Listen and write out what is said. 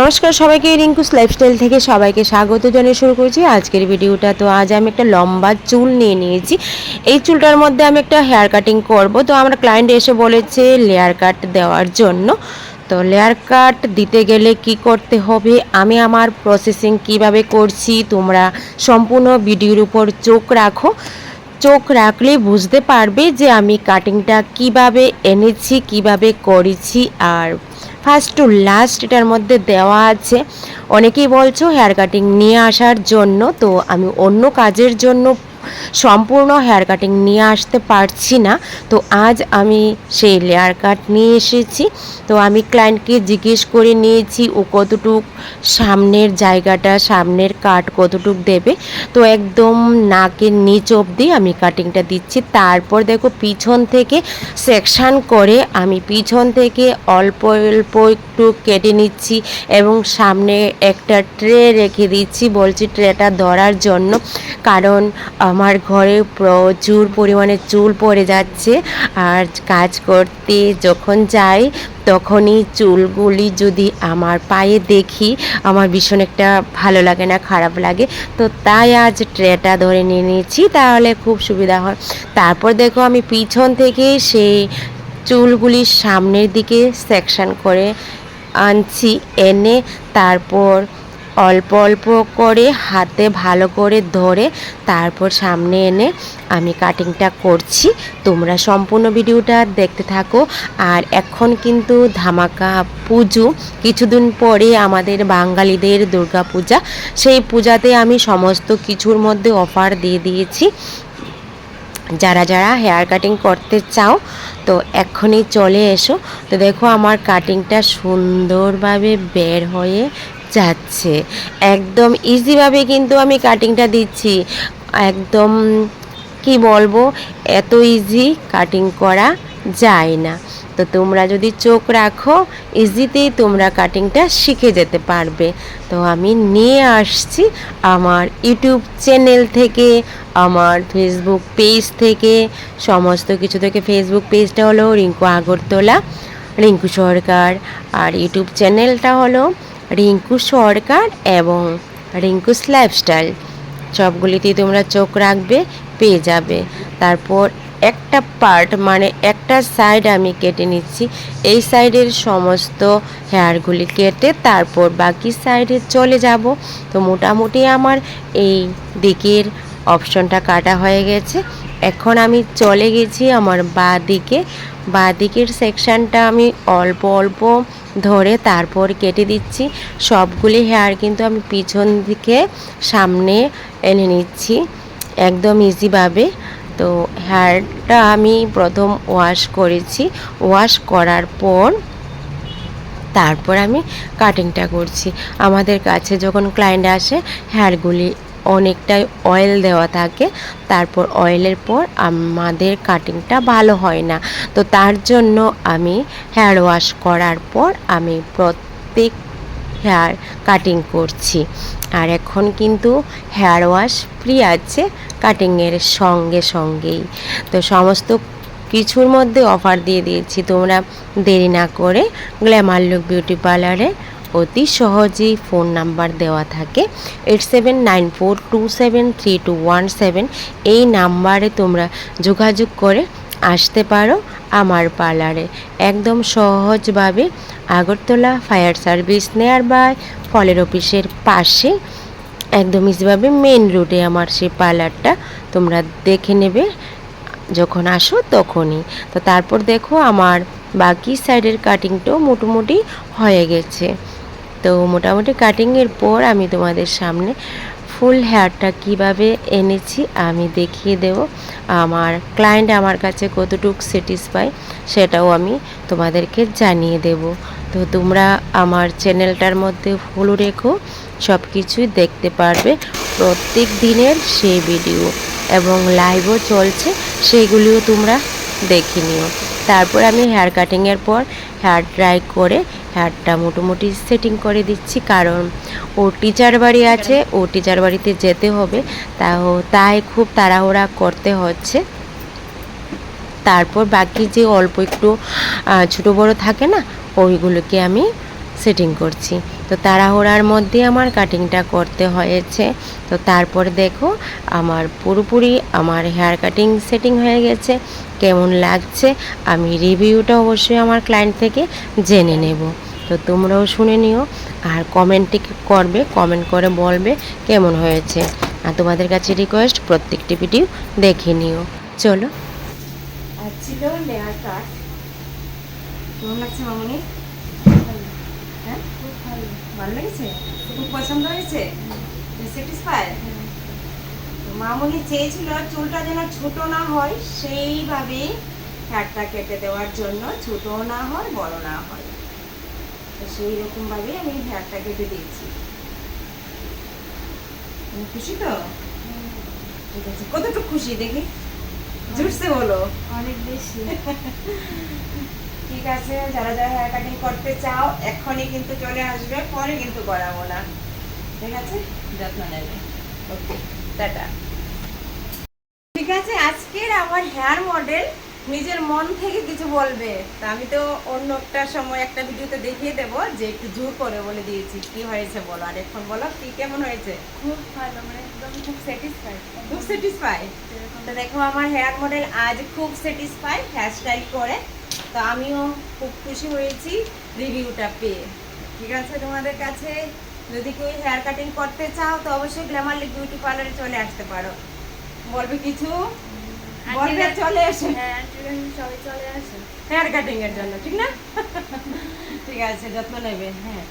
নমস্কার সবাইকে, রিঙ্কুস লাইফস্টাইল থেকে সবাইকে স্বাগত জানিয়ে শুরু করছি আজকের ভিডিওটা। তো আজ আমি একটা লম্বা চুল নিয়ে নিয়েছি। এই চুলটার মধ্যে আমি একটা হেয়ার কাটিং করব। তো আমার ক্লায়েন্ট এসে বলেছে লেয়ার কাট দেওয়ার জন্য। তো লেয়ার কাট দিতে গেলে কি করতে হবে? আমি আমার প্রসেসিং কীভাবে করছি? তোমরা সম্পূর্ণ ভিডিওর উপর চোখ রাখো। চোখ রাখলে বুঝতে পারবে যে আমি কাটিংটা কীভাবে এনেছি, কীভাবে করেছি আর ফার্স্ট টু লাস্ট এটার মধ্যে দেওয়া আছে। অনেকেই বলছো হেয়ার কাটিং নিয়ে আসার জন্য, তো আমি অন্য কাজের জন্য সম্পূর্ণ হেয়ার কাটিং নিয়ে আসতে পারছি না। তো আজ আমি সেই লেয়ার কাট নিয়ে এসেছি। তো আমি ক্লায়েন্টকে জিজ্ঞেস করে নিয়েছি, ও কতটুক সামনের জায়গাটা, সামনের কাট কতটুক দেবে? তো একদম নাকের নিচ অবধি আমি কাটিংটা দিচ্ছি। তারপর দেখো পিছন থেকে সেকশন করে আমি পিছন থেকে অল্প অল্প একটু কেটে নিচ্ছি এবং সামনে একটা ট্রে রেখে দিচ্ছি। বলছি ট্রেটা ধরার জন্য। কারণ আমার ঘরে প্রচুর পরিমাণে চুল পড়ে যাচ্ছে আর কাজ করতে যখন যাই, তখনই চুলগুলি যদি আমার পায়ে দেখি, আমার ভীষণ একটা ভালো লাগে না, খারাপ লাগে। তো তাই আজ ট্রেটা ধরে নিয়ে নিয়েছি, তাহলে খুব সুবিধা হয়। তারপর দেখো আমি পিছন থেকে সেই চুলগুলি সামনের দিকে সেকশন করে আনছি, এনে তারপর অল্প অল্প করে হাতে ভালো করে ধরে তারপর সামনে এনে আমি কাটিংটা করছি। তোমরা সম্পূর্ণ ভিডিওটা দেখতে থাকো। আর এখন কিন্তু ধামাকা পুজো। কিছুদিন পরে আমাদের বাঙালিদের দুর্গা পূজা। সেই পূজাতে আমি সমস্ত কিছুর মধ্যে অফার দিয়ে দিয়েছি। যারা যারা হেয়ার কাটিং করতে চাও, তো এখনই চলে এসো। তো দেখো আমার কাটিংটা সুন্দরভাবে বের হয়ে যাচ্ছে। একদম ইজিভাবে কিন্তু আমি কাটিংটা দিচ্ছি। একদম, কি বলব, এত ইজি কাটিং করা যায় না। তো তোমরা যদি চোখ রাখো ইজিতেই তোমরা কাটিংটা শিখে যেতে পারবে। তো আমি নিয়ে আসছি আমার ইউটিউব চ্যানেল থেকে, আমার ফেসবুক পেজ থেকে, সমস্ত কিছু থেকে ফেসবুক পেজটা হলো রিঙ্কু আগরতলা, রিঙ্কু সরকার। আর ইউটিউব চ্যানেলটা হলো রিঙ্কু সরকার এবং রিঙ্কুস লাইফস্টাইল সবগুলিতেই তোমরা চোখ রাখবে, পেয়ে যাবে। তারপর একটা পার্ট মানে একটা সাইড আমি কেটে নিচ্ছি। এই সাইডের সমস্ত হেয়ারগুলি কেটে তারপর বাকি সাইডে চলে যাব। তো মোটামুটি আমার এই দিকের অপশনটা কাটা হয়ে গেছে। এখন আমি চলে গেছি আমার বা দিকে বা দিকের সেকশনটা আমি অল্প অল্প ধরে তারপর কেটে দিচ্ছি। সবগুলি হেয়ার কিন্তু আমি পিছন দিকে সামনে এনে নিচ্ছি একদম ইজিভাবে তো হেয়ারটা আমি প্রথম ওয়াশ করেছি। ওয়াশ করার পর তারপর আমি কাটিংটা করছি। আমাদের কাছে যখন ক্লায়েন্ট আসে হেয়ারগুলি অনেকটাই অয়েল দেওয়া থাকে। তারপর অয়েলের পর আমাদের কাটিংটা ভালো হয় না। তো তার জন্য আমি হেয়ার ওয়াশ করার পর আমি প্রত্যেক হেয়ার কাটিং করছি। আর এখন কিন্তু হেয়ার ওয়াশ ফ্রি আছে কাটিংয়ের সঙ্গে সঙ্গেই। তো সমস্ত কিছুর মধ্যে অফার দিয়ে দিয়েছি। তোমরা দেরি না করে গ্ল্যামার লুক বিউটি পার্লারে অতি সহজেই ফোন নাম্বার দেওয়া থাকে। Eight seven nine four two seven three two one seven. এই নাম্বারে তোমরা যোগাযোগ করে আসতে পারো আমার পার্লারে। একদম সহজভাবে Agartala fire service near by ফলের অফিসের পাশে, একদম ইজিভাবে মেন রোডে আমার সেই পার্লারটা তোমরা দেখে নেবে। যখন আসো তখনই। তো তারপর দেখো আমার বাকি সাইডের কাটিংটাও মোটামুটি হয়ে গেছে। তো মোটামুটি কাটিংয়ের পর আমি তোমাদের সামনে ফুল হেয়ারটা কীভাবে এনেছি আমি দেখিয়ে দেব। আমার ক্লায়েন্ট আমার কাছে কতটুকু স্যাটিসফাই সেটাও আমি তোমাদেরকে জানিয়ে দেব। তো তোমরা আমার চ্যানেলটার মধ্যে ফলো রেখো সব কিছুই দেখতে পারবে। প্রত্যেক দিনের সেই ভিডিও এবং লাইভও চলছে সেইগুলিও তোমরা দেখে নিও। তারপর আমি হেয়ার কাটিংয়ের পর হেয়ার ড্রাই করে হেয়ারটা মোটামুটি সেটিং করে দিচ্ছি, কারণ ও টিচার বাড়ি আছে, ও টিচার বাড়িতে যেতে হবে তাও তাই খুব তাড়াহুড়া করতে হচ্ছে। তারপর বাকি যে অল্প একটু ছোটো বড়ো থাকে না, ওইগুলোকে আমি সেটিং করছি। তো তাড়াহুড়ার মধ্যে আমার কাটিংটা করতে হয়েছে। তো তারপর দেখো, আমার পুরোপুরি আমার হেয়ার কাটিং সেটিং হয়ে গেছে। কেমন লাগছে আমি রিভিউটা অবশ্যই আমার ক্লায়েন্ট থেকে জেনে নেব। তো তোমরাও শুনে নিও আর কমেন্টে করবে কমেন্ট করে বলবে কেমন হয়েছে। আর তোমাদের কাছে রিকোয়েস্ট প্রত্যেকটি ভিডিও দেখে নিও। চলো। আর ছিল লেয়ার কাট কেমন লাগছে মামনি? হ্যাঁ? ভালো লেগেছে? খুব পছন্দ হয়েছে? স্যাটিসফাই মামুনি চেয়েছিল চুলটা যেন ছোট না হয় সেইভাবে হেয়ারটা কেটে দেওয়ার জন্য ছোট না হয় বড় না হয়। তো সেই রকম ভাবে আমি হেয়ারটা কেটে দিয়েছি। খুশি তো? ঠিক আছে কতটুকু খুশি দেখি? জুটছে বলো। অনেক বেশি। ঠিক আছে যারা যারা হেয়ার কাটিং করতে চাও এখনই কিন্তু চলে আসবে পরে কিন্তু করাবো না। ঠিক আছে? যত্ন নেবে। ওকে টাটা। ঠিক আছে আজকের আমার হেয়ার মডেল নিজের মন থেকে কিছু বলবে। তা আমি তো অন্য একটা সময় একটা ভিডিওতে দেখিয়ে দেবো যে একটু জোর করে বলে দিয়েছি কি হয়েছে বলো? আর এখন বলো কি কেমন হয়েছে? খুব ভালো মানে একদম খুব স্যাটিসফাই খুব স্যাটিসফাই তো দেখো আমার হেয়ার মডেল আজ খুব স্যাটিসফাই হেয়ার স্টাইল করে। তো আমিও খুব খুশি হয়েছি রিভিউটা পেয়ে। ঠিক আছে তোমাদের কাছে? যদি কেউ হেয়ার কাটিং করতে চাও তো অবশ্যই গ্ল্যামার লিক বিউটি পার্লারে চলে আসতে পারো। বলবে কিছু? বলবে চলে এসে সবাই চলে আসে হেয়ার কাটিং এর জন্য ঠিক না? ঠিক আছে যত্ন নেবে হ্যাঁ।